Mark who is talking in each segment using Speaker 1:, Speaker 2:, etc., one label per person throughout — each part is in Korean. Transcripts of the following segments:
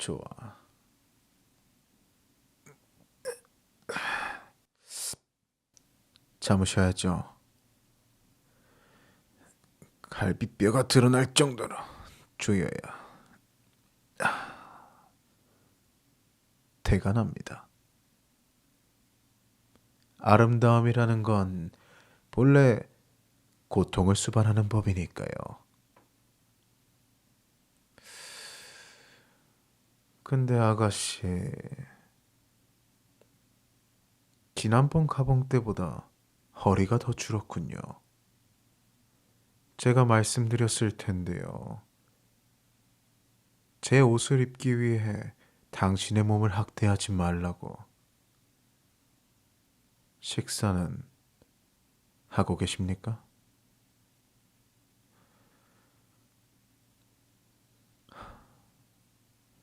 Speaker 1: 좋아. 잠으셔야죠. 갈비뼈가 드러날 정도로 조여야 대가 납니다. 아름다움이라는 건 본래 고통을 수반하는 법이니까요. 근데 아가씨, 지난번 가봉 때보다 허리가 더 줄었군요. 제가 말씀드렸을 텐데요. 제 옷을 입기 위해 당신의 몸을 학대하지 말라고. 식사는 하고 계십니까?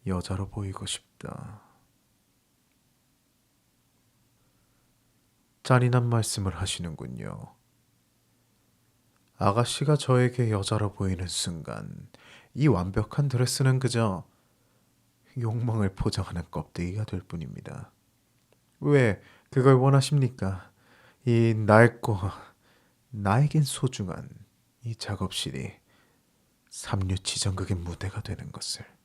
Speaker 1: 여자로 보이고 싶다. 잔인한 말씀을 하시는군요. 아가씨가 저에게 여자로 보이는 순간 이 완벽한 드레스는 그저 욕망을 포장하는 껍데기가 될 뿐입니다. 왜 그걸 원하십니까? 이 낡고 나에겐 소중한 이 작업실이 삼류치전극의 무대가 되는 것을.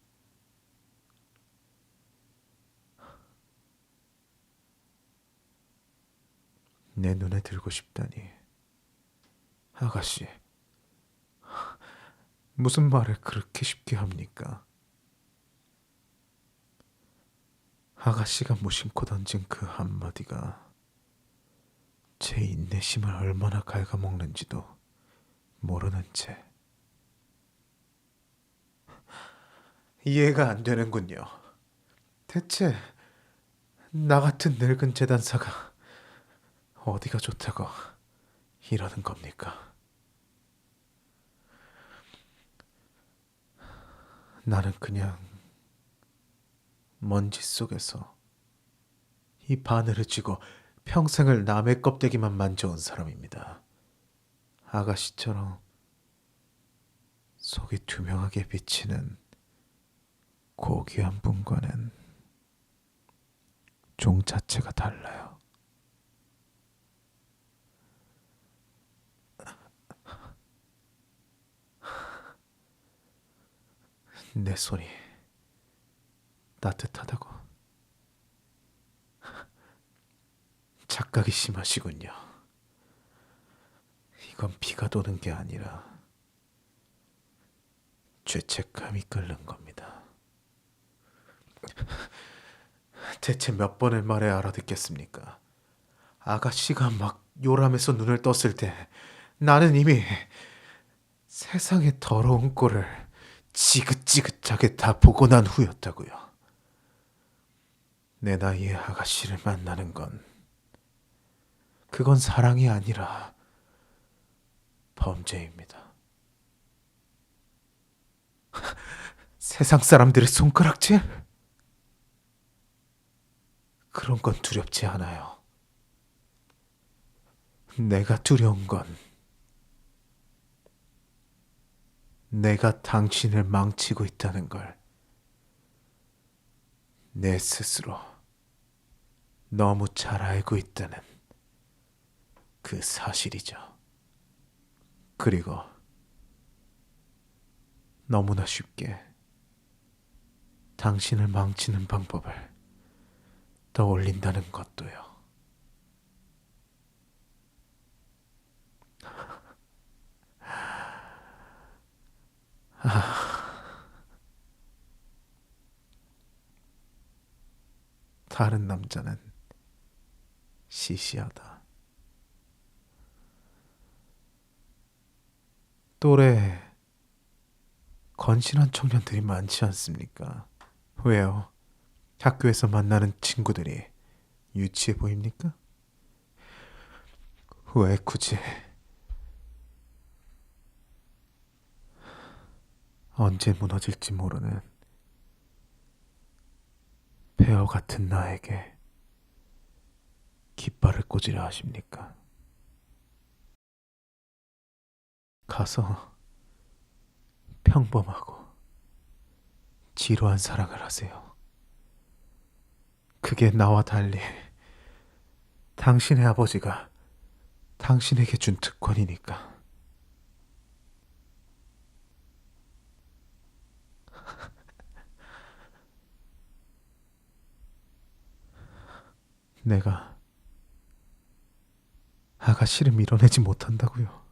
Speaker 1: 내 눈에 들고 싶다니. 아가씨, 무슨 말을 그렇게 쉽게 합니까? 아가씨가 무심코 던진 그 한마디가 제 인내심을 얼마나 갉아먹는지도 모르는 채 이해가 안 되는군요. 대체 나 같은 늙은 재단사가 어디가 좋다고 이러는 겁니까? 나는 그냥 먼지 속에서 이 바늘을 쥐고 평생을 남의 껍데기만 만져온 사람입니다. 아가씨처럼 속이 투명하게 비치는 고귀한 분과는 종 자체가 달라요. 내 손이 따뜻하다고. 착각이 심하시군요. 이건 피가 도는 게 아니라 죄책감이 끓는 겁니다. 대체 몇 번을 말해 알아듣겠습니까? 아가씨가 막 요람해서 눈을 떴을 때 나는 이미 세상의 더러운 꼴을 지긋지긋하게 다 보고 난 후였다고요. 내 나이에 아가씨를 만나는 건 그건 사랑이 아니라 범죄입니다. 세상 사람들의 손가락질? 그런 건 두렵지 않아요. 내가 두려운 건 내가 당신을 망치고 있다는 걸 내 스스로 너무 잘 알고 있다는 그 사실이죠. 그리고 너무나 쉽게 당신을 망치는 방법을 떠올린다는 것도요. 다른 남자는 시시하다. 또래 건실한 청년들이 많지 않습니까? 왜요? 학교에서 만나는 친구들이 유치해 보입니까? 왜 굳이 언제 무너질지 모르는 폐허 같은 나에게 깃발을 꽂으려 하십니까? 가서 평범하고 지루한 사랑을 하세요. 그게 나와 달리 당신의 아버지가 당신에게 준 특권이니까. 내가 아가씨를 밀어내지 못한다고요.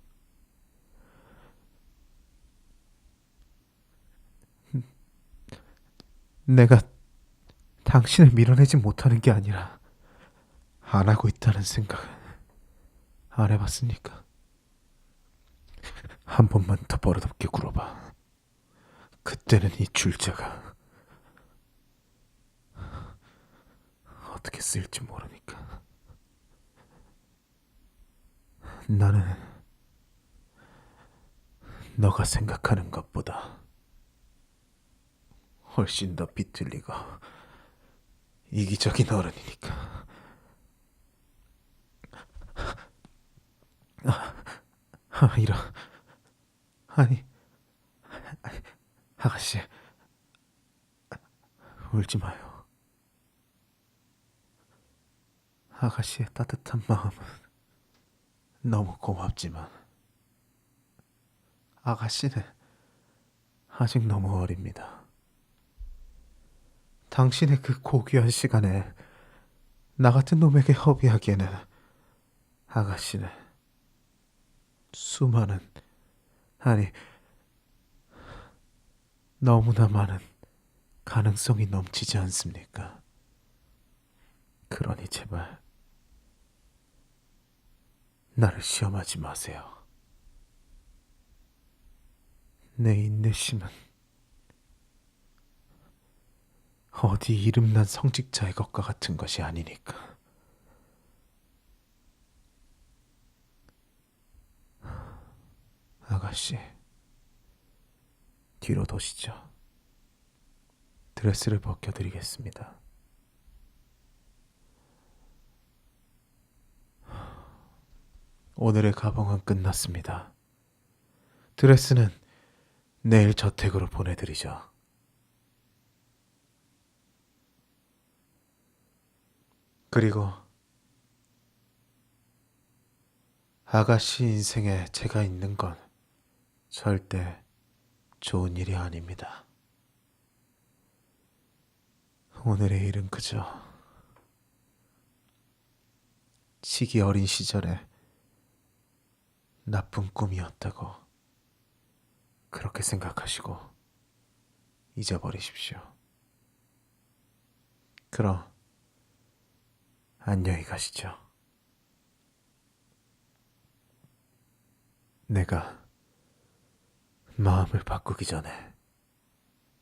Speaker 1: 내가 당신을 밀어내지 못하는 게 아니라 안 하고 있다는 생각 안 해봤습니까? 한 번만 더 버릇없게 굴어봐. 그때는 이 줄자가 어떻게 쓸지 모르니까. 나는 너가 생각하는 것보다 훨씬 더 비틀리고 이기적인 어른이니까. 아, 아, 이런. 아니, 아가씨, 울지 마요. 아가씨의 따뜻한 마음은 너무 고맙지만, 아가씨는 아직 너무 어립니다. 당신의 그 고귀한 시간에 나 같은 놈에게 허비하기에는 아가씨는 수많은 아니 너무나 많은 가능성이 넘치지 않습니까? 그러니 제발 나를 시험하지 마세요. 내 인내심은 어디 이름난 성직자의 것과 같은 것이 아니니까. 아가씨, 뒤로 도시죠. 드레스를 벗겨드리겠습니다. 오늘의 가봉은 끝났습니다. 드레스는 내일 저택으로 보내드리죠. 그리고 아가씨 인생에 제가 있는 건 절대 좋은 일이 아닙니다. 오늘의 일은 그저 시기 어린 시절에 나쁜 꿈이었다고 그렇게 생각하시고 잊어버리십시오. 그럼 안녕히 가시죠. 내가 마음을 바꾸기 전에